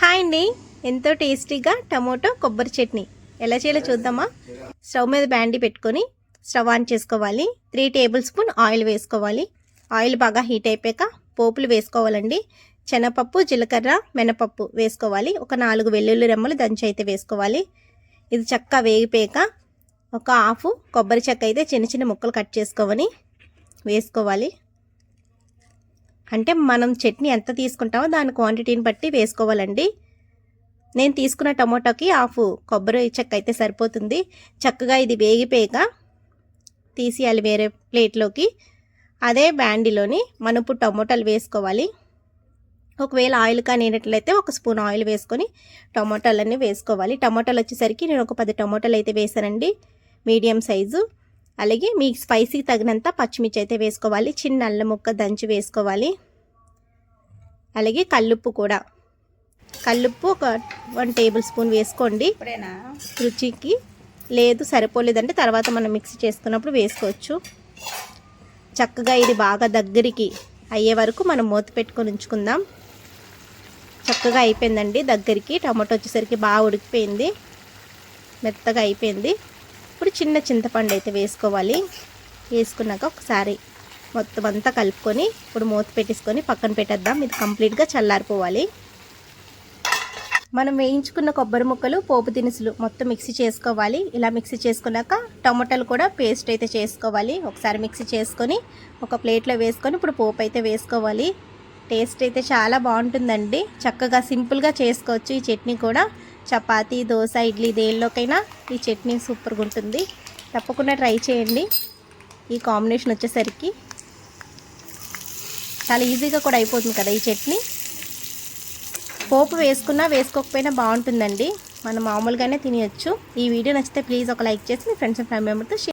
Hi అండి. ఎంతో టేస్టీగా టమోటో కొబ్బరి చట్నీ. ఎలా చేయాలో చూద్దామా? స్టవ్ మీద బ్యాండీ పెట్టుకొని స్టవ్ ఆన్ చేసుకోవాలి. త్రీ టేబుల్ స్పూన్ ఆయిల్ వేసుకోవాలి. ఆయిల్ బాగా హీట్ అయిపోయాక పోపులు వేసుకోవాలండి. శనగపప్పు జీలకర్ర మినపప్పు వేసుకోవాలి. ఒక నాలుగు వెల్లుల్లి రెమ్మలు దంచి అయితే వేసుకోవాలి. ఇది చక్క వేగిపోయాక ఒక హాఫ్ కొబ్బరి చెక్క అయితే చిన్న చిన్న ముక్కలు కట్ చేసుకోవని వేసుకోవాలి. అంటే మనం చట్నీ ఎంత తీసుకుంటామో దాని క్వాంటిటీని బట్టి వేసుకోవాలండి. నేను తీసుకున్న టమోటాకి హాఫ్ కొబ్బరి చెక్క అయితే సరిపోతుంది. చక్కగా ఇది వేగిపోయాక తీసేయాలి వేరే ప్లేట్లోకి. అదే బ్యాండీలోని మనం ఇప్పుడు టమోటాలు వేసుకోవాలి. ఒకవేళ ఆయిల్ కానీనట్లయితే ఒక స్పూన్ ఆయిల్ వేసుకొని టమోటాలన్నీ వేసుకోవాలి. టమోటాలు వచ్చేసరికి నేను ఒక పది టమోటాలు అయితే వేసానండి మీడియం సైజు. అలాగే మీకు స్పైసీకి తగినంత పచ్చిమిర్చి అయితే వేసుకోవాలి. చిన్న అల్లం ముక్క దంచి వేసుకోవాలి. అలాగే కల్లుప్పు కూడా. కల్లుప్పు ఒక వన్ టేబుల్ స్పూన్ వేసుకోండి. రుచికి లేదు సరిపోలేదంటే తర్వాత మనం మిక్సీ చేసుకున్నప్పుడు వేసుకోవచ్చు. చక్కగా ఇది బాగా దగ్గరికి అయ్యే వరకు మనం మూత పెట్టుకొని ఉంచుకుందాం. చక్కగా అయిపోయిందండి దగ్గరికి. టమాటో వచ్చేసరికి బాగా ఉడికిపోయింది. మెత్తగా అయిపోయింది. ఇప్పుడు చిన్న చింతపండు అయితే వేసుకోవాలి. వేసుకున్నాక ఒకసారి మొత్తం అంతా కలుపుకొని ఇప్పుడు మూత పెట్టేసుకొని పక్కన పెట్టేద్దాం. ఇది కంప్లీట్గా చల్లారిపోవాలి. మనం వేయించుకున్న కొబ్బరి ముక్కలు పోపు దినుసులు మొత్తం మిక్సీ చేసుకోవాలి. ఇలా మిక్సీ చేసుకున్నాక టమాటాలు కూడా పేస్ట్ అయితే చేసుకోవాలి. ఒకసారి మిక్సీ చేసుకొని ఒక ప్లేట్లో వేసుకొని ఇప్పుడు పోపు అయితే వేసుకోవాలి. టేస్ట్ అయితే చాలా బాగుంటుందండి. చక్కగా సింపుల్గా చేసుకోవచ్చు ఈ చట్నీ కూడా. చపాతి దోశ ఇడ్లీ దేనిలోకైనా ఈ చట్నీ సూపర్గా ఉంటుంది. తప్పకుండా ట్రై చేయండి. ఈ కాంబినేషన్ వచ్చేసరికి చాలా ఈజీగా కూడా అయిపోతుంది కదా ఈ చట్నీ. పోపు వేసుకున్నా వేసుకోకపోయినా బాగుంటుందండి. మనం మామూలుగానే తినవచ్చు ఈ వీడియో నచ్చితే ప్లీజ్ ఒక లైక్ చేసి మీ ఫ్రెండ్స్ అండ్ ఫ్యామిలీ మెంబర్తో షేర్